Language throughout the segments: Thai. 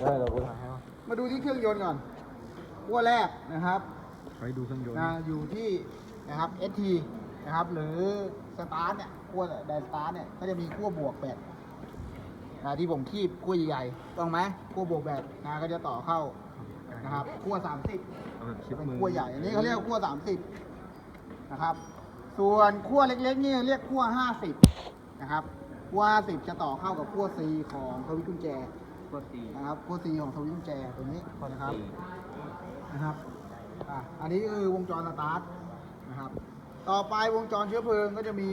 ได้เรากูถ่ายให้ว่ามาดูที่เครื่องยนต์ก่อนขั้วแรกนะครับไปดูเครื่องยนต์นะอยู่ที่นะครับ ST นะครับหรือสตาร์ทเนี่ยขั้วไดสตาร์ทเนี่ยก็จะมีขั้วบวกแบตนะที่ผมคีบขั้วใหญ่ๆต้องไหมขั้วบวกแบตนะก็จะต่อเข้านะครับขั้ว30เอาแบบคลิปเป็นมือขั้วใหญ่อันนี้เขาเรียกขั้วสามสิบนะครับ ส่วนขั้วเล็กๆนี่เรียกขั้วห้าสิบนะครับขั้วห้าสิบจะต่อเข้ากับขั้ว C ของสวิตช์กุญแจ ตัวตีนะครับขั้ว C ของสวิตช์กุญแจตัวนี้นะครับนะครับอะอันนี้คือวงจรสตาร์ทนะครับ ต่อไปวงจรเชื้อเพลิงก็จะมี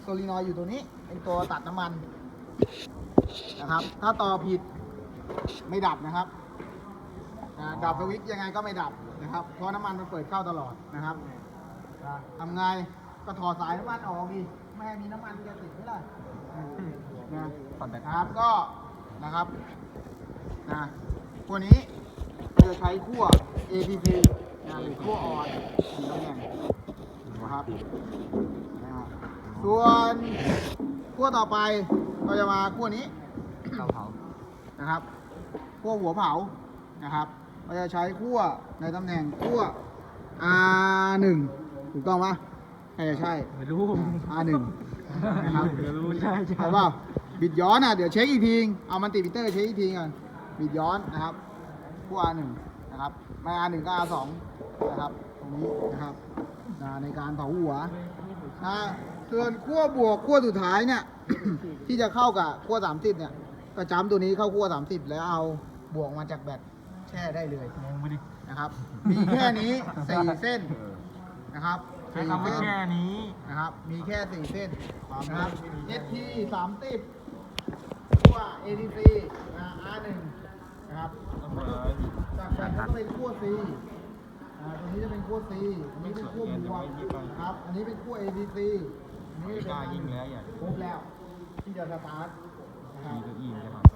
โซลินอยด์อยู่ตัวนี้ เป็นตัวตัดน้ำมันนะครับ ถ้าต่อผิดไม่ดับนะครับอ่าดับสวิตช์ยังไงก็ไม่ดับนะครับ เพราะน้ำมันมันเปิดเข้าตลอดนะครับอ่าทำไงก็ถอดสายน้ำมันออกดิไม่ให้มีน้ำมันจะติดไม่ได้นะตัดแบตครับก็ นะครับนะขั้วนี้เราจะใช้ขั้ว APC นะหรือขั้วอ่อนสีตำแหน่งนะครับนะครับส่วนขั้วต่อไปเราจะมาขั้วนี้เตาเผานะครับขั้วหัวเผานะครับเราจะใช้ขั้วในตำแหน่งขั้ว R1 ถูกต้องปะใช่ใช่ไม่รู้ R1 นะครับไม่รู้ใช่ใช่ใช่เปล่า บิดย้อนอะเดี๋ยวเช็คอีกทีเอามันติดมิเตอร์เช็คอีกทีก่อนบิดย้อนนะครับขั้ว R1 นะครับไม่ R1 ก็ R2 นะครับตรงนี้นะครับนะในการเผาหัวนะส่วนขั้วบวกขั้วสุดท้ายเนี่ย ที่จะเข้ากับขั้ว30เนี่ยก็จำตัวนี้เข้าขั้ว30แล้วเอาบวกมาจากแบตแช่ได้เลยงงไปดินะครับ มีแค่นี้4เส้นนะครับใช้สี่คำว่าเส้นแค่นี้นะครับ มีแค่สี่เส้นนะครับ ST สามสิบขั้ว ATC นะ R1 นะครับจากนั้นก็เป็นขั้ว C อ่าตัวนี้จะเป็นขั้ว C อันนี้เป็นขั้วบวกนะครับ อันนี้เป็นขั้ว ATC อันนี้เป็นกล้ายิ่งแล้วอย่าครบแล้วที่จะสตาร์ทนะครับ